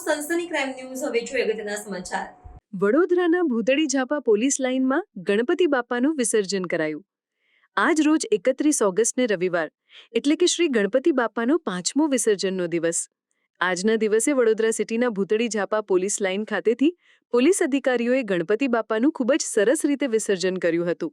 સનસની crime news હવે જોઈએ અગત્યના સમાચાર. વડોદરાના ભૂતળી ઝાપા પોલીસ લાઇનમાં ગણપતિ બાપાનું વિસર્જન કરાયું. આજ રોજ એકત્રીસ ઓગસ્ટને રવિવાર, એટલે કે શ્રી ગણપતિ બાપાનો પાંચમો વિસર્જનનો દિવસ. આજના દિવસે વડોદરા સિટીના ભૂતળી ઝાપા પોલીસ લાઇન ખાતેથી પોલીસ અધિકારીઓએ ગણપતિ બાપાનું ખૂબ જ સરસ રીતે વિસર્જન કર્યું હતું.